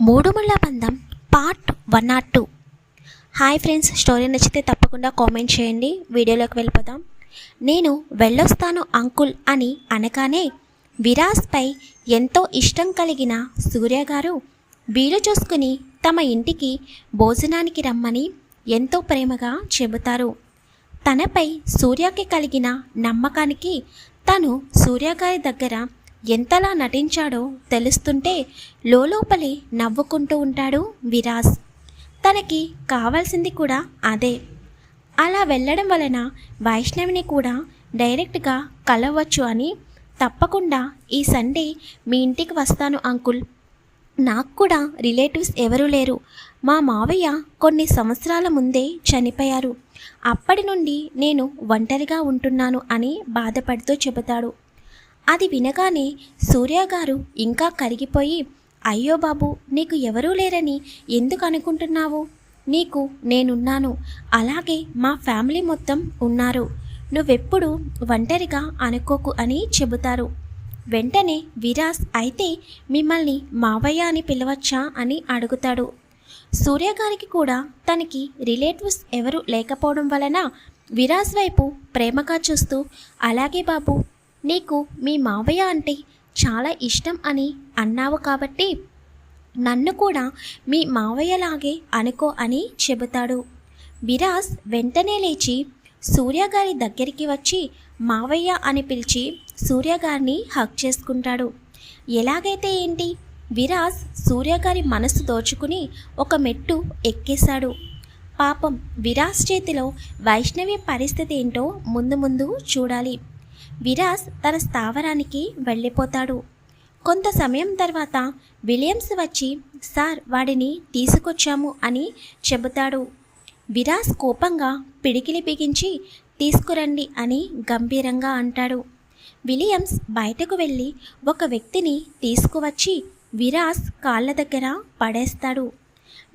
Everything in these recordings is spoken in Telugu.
మూడుముళ్ళ బంధం part one not two. Hi friends story నచ్చితే తప్పకుండా కామెంట్ చేయండి. వీడియోలోకి వెళ్ళిపోదాం. నేను వెళ్ళొస్తాను అంకుల్ అని అనగానే విరాజ్పై ఎంతో ఇష్టం కలిగిన సూర్య గారు వీలు చూసుకుని తమ ఇంటికి భోజనానికి రమ్మని ఎంతో ప్రేమగా చెబుతారు. తనపై సూర్యకి కలిగిన నమ్మకానికి తను సూర్య గారి దగ్గర ఎంతలా నటించాడో తెలుస్తుంటే లోపలి నవ్వుకుంటూ ఉంటాడు విరాజ్. తనకి కావాల్సింది కూడా అదే. అలా వెళ్ళడం వలన వైష్ణవిని కూడా డైరెక్ట్గా కలవచ్చు అని తప్పకుండా ఈ సండే మీ ఇంటికి వస్తాను అంకుల్. నాకు కూడా రిలేటివ్స్ ఎవరూ లేరు. మా మావయ్య కొన్ని సంవత్సరాల ముందే చనిపోయారు. అప్పటి నుండి నేను ఒంటరిగా ఉంటున్నాను అని బాధపడుతూ చెబుతాడు. అది వినగానే సూర్య గారు ఇంకా కరిగిపోయి అయ్యో బాబు నీకు ఎవరూ లేరని ఎందుకు అనుకుంటున్నావు? నీకు నేనున్నాను. అలాగే మా ఫ్యామిలీ మొత్తం ఉన్నారు. నువ్వెప్పుడు ఒంటరిగా అనుకోకు అని చెబుతారు. వెంటనే విరాస్ అయితే మిమ్మల్ని మావయ్య అని పిలవచ్చా అని అడుగుతాడు. సూర్యగారికి కూడా తనకి రిలేటివ్స్ ఎవరు లేకపోవడం వలన విరాజ్ వైపు ప్రేమగా చూస్తూ అలాగే బాబు నీకు మీ మావయ్య అంటే చాలా ఇష్టం అని అన్నావు కాబట్టి నన్ను కూడా మీ మావయ్యలాగే అనుకో అని చెబుతాడు. విరాస్ వెంటనే లేచి సూర్యగారి దగ్గరికి వచ్చి మావయ్య అని పిలిచి సూర్యగారిని హక్ చేసుకుంటాడు. ఎలాగైతే ఏంటి? విరాజ్ సూర్యగారి మనసు దోచుకుని ఒక మెట్టు ఎక్కేశాడు. పాపం విరాజ్ చేతిలో వైష్ణవి పరిస్థితి ఏంటో ముందు ముందు చూడాలి. విరాజ్ తన స్థావరానికి వెళ్ళిపోతాడు. కొంత సమయం తర్వాత విలియమ్స్ వచ్చి సార్ వాడిని తీసుకొచ్చాము అని చెబుతాడు. విరాస్ కోపంగా పిడికిలి బిగించి తీసుకురండి అని గంభీరంగా అంటాడు. విలియమ్స్ బయటకు వెళ్ళి ఒక వ్యక్తిని తీసుకువచ్చి విరాస్ కాళ్ళ దగ్గర పడేస్తాడు.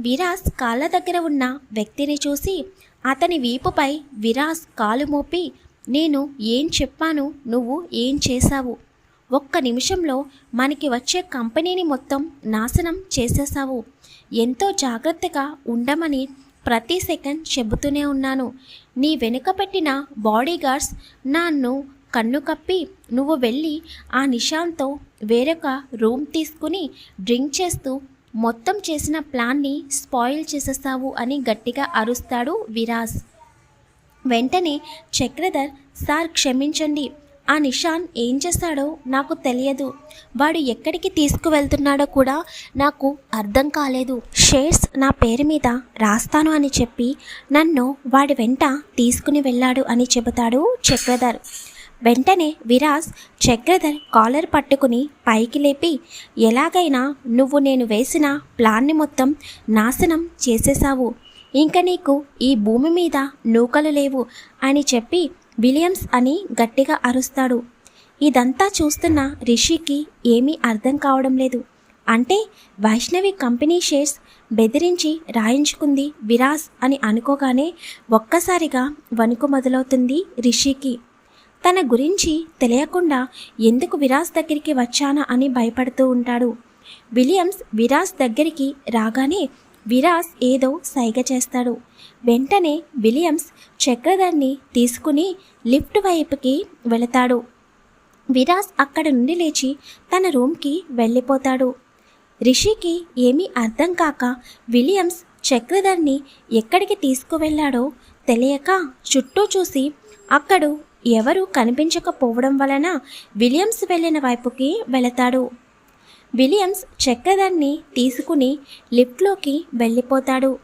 విరాస్ కాళ్ళ దగ్గర ఉన్న వ్యక్తిని చూసి అతని వీపుపై విరాస్ కాలు మోపి నేను ఏం చెప్పాను నువ్వు ఏం చేశావు? ఒక్క నిమిషంలో మనకి వచ్చే కంపెనీని మొత్తం నాశనం చేసేసావు ఎంతో జాగ్రత్తగా ఉండమని ప్రతి సెకండ్ చెబుతూనే ఉన్నాను. నీ వెనుక పెట్టిన బాడీగార్డ్స్ నన్ను కన్ను కప్పి నువ్వు వెళ్ళి ఆ నిషాంతో వేరొక రూమ్ తీసుకుని డ్రింక్ చేస్తూ మొత్తం చేసిన ప్లాన్ని స్పాయిల్ చేసేస్తావు అని గట్టిగా అరుస్తాడు విరాజ్. వెంటనే చక్రధర్ సార్ క్షమించండి. ఆ నిషాన్ ఏం చేస్తాడో నాకు తెలియదు. వాడు ఎక్కడికి తీసుకువెళ్తున్నాడో కూడా నాకు అర్థం కాలేదు. షేర్స్ నా పేరు మీద రాస్తాను అని చెప్పి నన్ను వాడి వెంట తీసుకుని వెళ్ళాడు అని చెబుతాడు చక్రధర్. వెంటనే విరాజ్ చక్రధర్ కాలర్ పట్టుకుని పైకి లేపి ఎలాగైనా నువ్వు నేను వేసిన ప్లాన్ని మొత్తం నాశనం చేసేశావు. ఇంక నీకు ఈ భూమి మీద నూకలు లేవు అని చెప్పి విలియమ్స్ అని గట్టిగా అరుస్తాడు. ఇదంతా చూస్తున్న రిషికి ఏమీ అర్థం కావడం లేదు. అంటే వైష్ణవి కంపెనీ షేర్స్ బెదిరించి రాయించుకుంది విరాజ్ అని అనుకోగానే ఒక్కసారిగా వణుకు మొదలవుతుంది రిషికి. తన గురించి తెలియకుండా ఎందుకు విరాజ్ దగ్గరికి వచ్చానా అని భయపడుతూ ఉంటాడు. విలియమ్స్ విరాజ్ దగ్గరికి రాగానే విరాస్ ఏదో సైగ చేస్తాడు. వెంటనే విలియమ్స్ చక్రధర్ని తీసుకుని లిఫ్ట్ వైపుకి వెళతాడు. విరాజ్ అక్కడ నుండి లేచి తన రూమ్కి వెళ్ళిపోతాడు. రిషికి ఏమీ అర్థం కాక విలియమ్స్ చక్రధర్ని ఎక్కడికి తీసుకువెళ్ళాడో తెలియక చుట్టూ చూసి అక్కడు ఎవరు కనిపించకపోవడం వలన విలియమ్స్ వెళ్ళిన వైపుకి వెళతాడు. విలియమ్స్ చెక్కదాన్ని తీసుకుని లిఫ్ట్లోకి వెళ్ళిపోతాడు.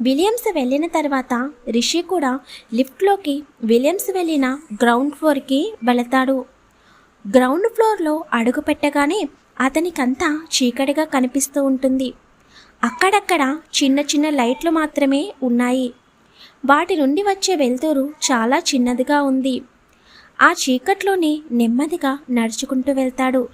విలియమ్స్ వెళ్ళిన తర్వాత రిషి కూడా లిఫ్ట్లోకి విలియమ్స్ వెళ్ళిన గ్రౌండ్ ఫ్లోర్కి వెళతాడు. గ్రౌండ్ ఫ్లోర్లో అడుగు పెట్టగానే అతనికంతా చీకటిగా కనిపిస్తూ ఉంటుంది. అక్కడక్కడ చిన్న చిన్న లైట్లు మాత్రమే ఉన్నాయి. వాటి నుండి వచ్చే వెలుతురు చాలా చిన్నదిగా ఉంది. ఆ చీకట్లోనే నెమ్మదిగా నడుచుకుంటూ వెళ్తాడు.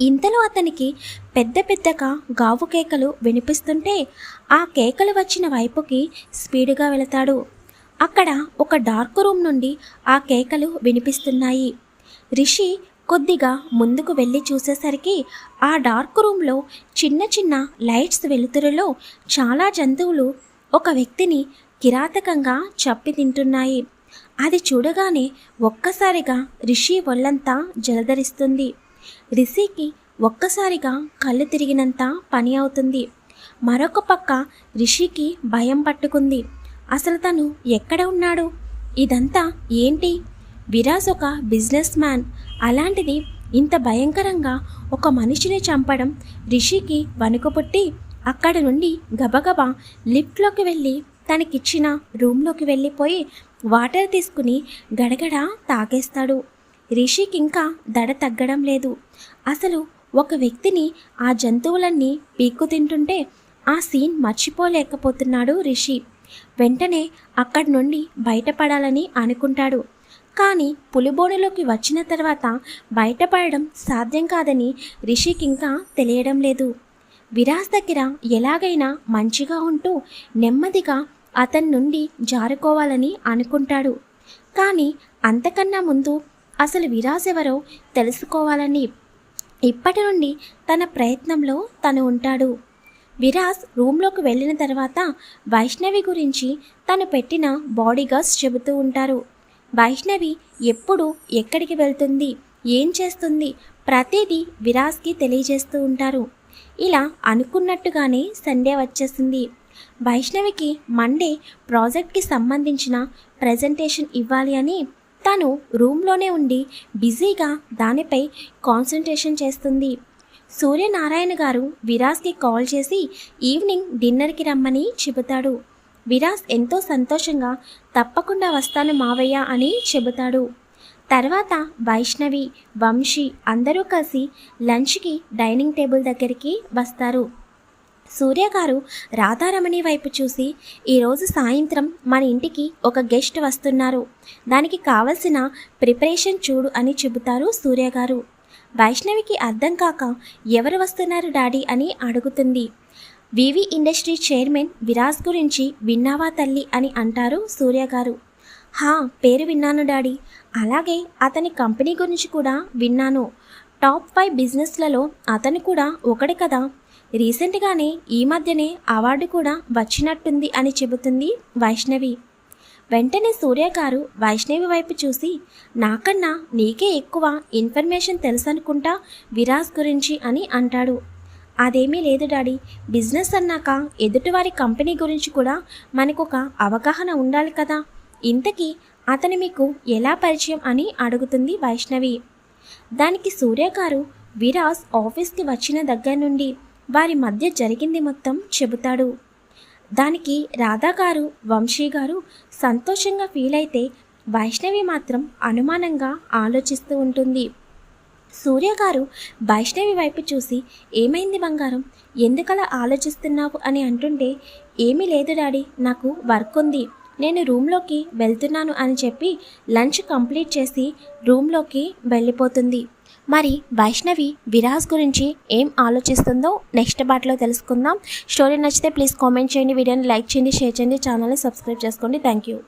ఇంతలో అతనికి పెద్ద పెద్దగా గావు కేకలు వినిపిస్తుంటే ఆ కేకలు వచ్చిన వైపుకి స్పీడుగా వెళతాడు. అక్కడ ఒక డార్క్ రూమ్ నుండి ఆ కేకలు వినిపిస్తున్నాయి. రిషి కొద్దిగా ముందుకు వెళ్ళి చూసేసరికి ఆ డార్క్ రూమ్లో చిన్న చిన్న లైట్స్ వెలుతురులో చాలా జంతువులు ఒక వ్యక్తిని కిరాతకంగా చప్పి తింటున్నాయి. అది చూడగానే ఒక్కసారిగా రిషి ఒళ్ళంతా జలధరిస్తుంది రిషికి ఒక్కసారిగా కళ్ళు తిరిగినంత పని అవుతుంది. మరొక పక్క రిషికి భయం పట్టుకుంది. అసలు తను ఎక్కడ ఉన్నాడు? ఇదంతా ఏంటి? విరాజ్ ఒక బిజినెస్ మ్యాన్. అలాంటిది ఇంత భయంకరంగా ఒక మనిషిని చంపడం రిషికి వణుకుపుట్టి అక్కడ నుండి గబగబా లిఫ్ట్లోకి వెళ్ళి తనకిచ్చిన రూమ్లోకి వెళ్ళిపోయి వాటర్ తీసుకుని గడగడ తాగేస్తాడు. రిషికి ఇంకా దడ తగ్గడం లేదు. అసలు ఒక వ్యక్తిని ఆ జంతువులన్నీ పీక్కు తింటుంటే ఆ సీన్ మర్చిపోలేకపోతున్నాడు రిషి. వెంటనే అక్కడి నుండి బయటపడాలని అనుకుంటాడు. కానీ పులిబోనులోకి వచ్చిన తర్వాత బయటపడడం సాధ్యం కాదని రిషికి ఇంకా తెలియడం లేదు. విరాజ్ దగ్గర ఎలాగైనా మంచిగా ఉంటూ నెమ్మదిగా అతని నుండి జారుకోవాలని అనుకుంటాడు. కానీ అంతకన్నా ముందు అసలు విరాజ్ ఎవరో తెలుసుకోవాలని ఇప్పటి నుండి తన ప్రయత్నంలో తను ఉంటాడు. విరాజ్ రూమ్లోకి వెళ్ళిన తర్వాత వైష్ణవి గురించి తను పెట్టిన బాడీగార్డ్స్ చెబుతూ ఉంటారు. వైష్ణవి ఎప్పుడు ఎక్కడికి వెళ్తుంది ఏం చేస్తుంది ప్రతిదీ విరాజ్కి తెలియజేస్తూ ఉంటారు. ఇలా అనుకున్నట్టుగానే సండే వచ్చేసింది. వైష్ణవికి మండే ప్రాజెక్ట్కి సంబంధించిన ప్రజెంటేషన్ ఇవ్వాలి అని తను రూమ్లోనే ఉండి బిజీగా దానిపై కాన్సన్ట్రేషన్ చేస్తుంది. సూర్యనారాయణ గారు విరాజ్కి కాల్ చేసి ఈవినింగ్ డిన్నర్కి రమ్మని చెబుతాడు. విరాజ్ ఎంతో సంతోషంగా తప్పకుండా వస్తాను మావయ్య అని చెబుతాడు. తర్వాత వైష్ణవి వంశీ అందరూ కలిసి లంచ్కి డైనింగ్ టేబుల్ దగ్గరికి వస్తారు. సూర్య గారు రాధారమణి వైపు చూసి ఈరోజు సాయంత్రం మన ఇంటికి ఒక గెస్ట్ వస్తున్నారు. దానికి కావలసిన ప్రిపరేషన్ చూడు అని చెబుతారు సూర్య గారు. వైష్ణవికి అర్థం కాక ఎవరు వస్తున్నారు డాడీ అని అడుగుతుంది. వివి ఇండస్ట్రీ చైర్మన్ విరాజ్ గురించి విన్నావా తల్లి అని అంటారు సూర్య గారు. హా పేరు విన్నాను డాడీ. అలాగే అతని కంపెనీ గురించి కూడా విన్నాను. టాప్ ఫైవ్ బిజినెస్లలో అతను కూడా ఒకటి కదా. రీసెంట్గానే ఈ మధ్యనే అవార్డు కూడా వచ్చినట్టుంది అని చెబుతుంది వైష్ణవి. వెంటనే సూర్య గారు వైష్ణవి వైపు చూసి నాకన్నా నీకే ఎక్కువ ఇన్ఫర్మేషన్ తెలుసనుకుంటా విరాజ్ గురించి అని అంటాడు. అదేమీ లేదు డాడీ. బిజినెస్ అన్నాక ఎదుటివారి కంపెనీ గురించి కూడా మనకు ఒక అవగాహన ఉండాలి కదా. ఇంతకీ అతను మీకు ఎలా పరిచయం అని అడుగుతుంది వైష్ణవి. దానికి సూర్య గారు విరాజ్ ఆఫీస్కి వచ్చిన దగ్గర నుండి వారి మధ్య జరిగింది మొత్తం చెబుతాడు. దానికి రాధా గారు వంశీ గారు సంతోషంగా ఫీల్ అయితే వైష్ణవి మాత్రం అనుమానంగా ఆలోచిస్తూ ఉంటుంది. సూర్య గారు వైష్ణవి వైపు చూసి ఏమైంది బంగారం? ఎందుకలా ఆలోచిస్తున్నావు? అని అంటుంటే ఏమీ లేదు డాడీ నాకు వర్క్ ఉంది. నేను రూమ్లోకి వెళ్తున్నాను అని చెప్పి లంచ్ కంప్లీట్ చేసి రూమ్లోకి వెళ్ళిపోతుంది. మరి వైష్ణవి విరాజ్ గురించి ఏం ఆలోచిస్తుందో నెక్స్ట్ పార్ట్లో తెలుసుకుందాం. స్టోరీ నచ్చితే ప్లీజ్ కామెంట్ చేయండి వీడియోని లైక్ చేయండి షేర్ చేయండి ఛానల్ని సబ్స్క్రైబ్ చేసుకోండి. Thank you.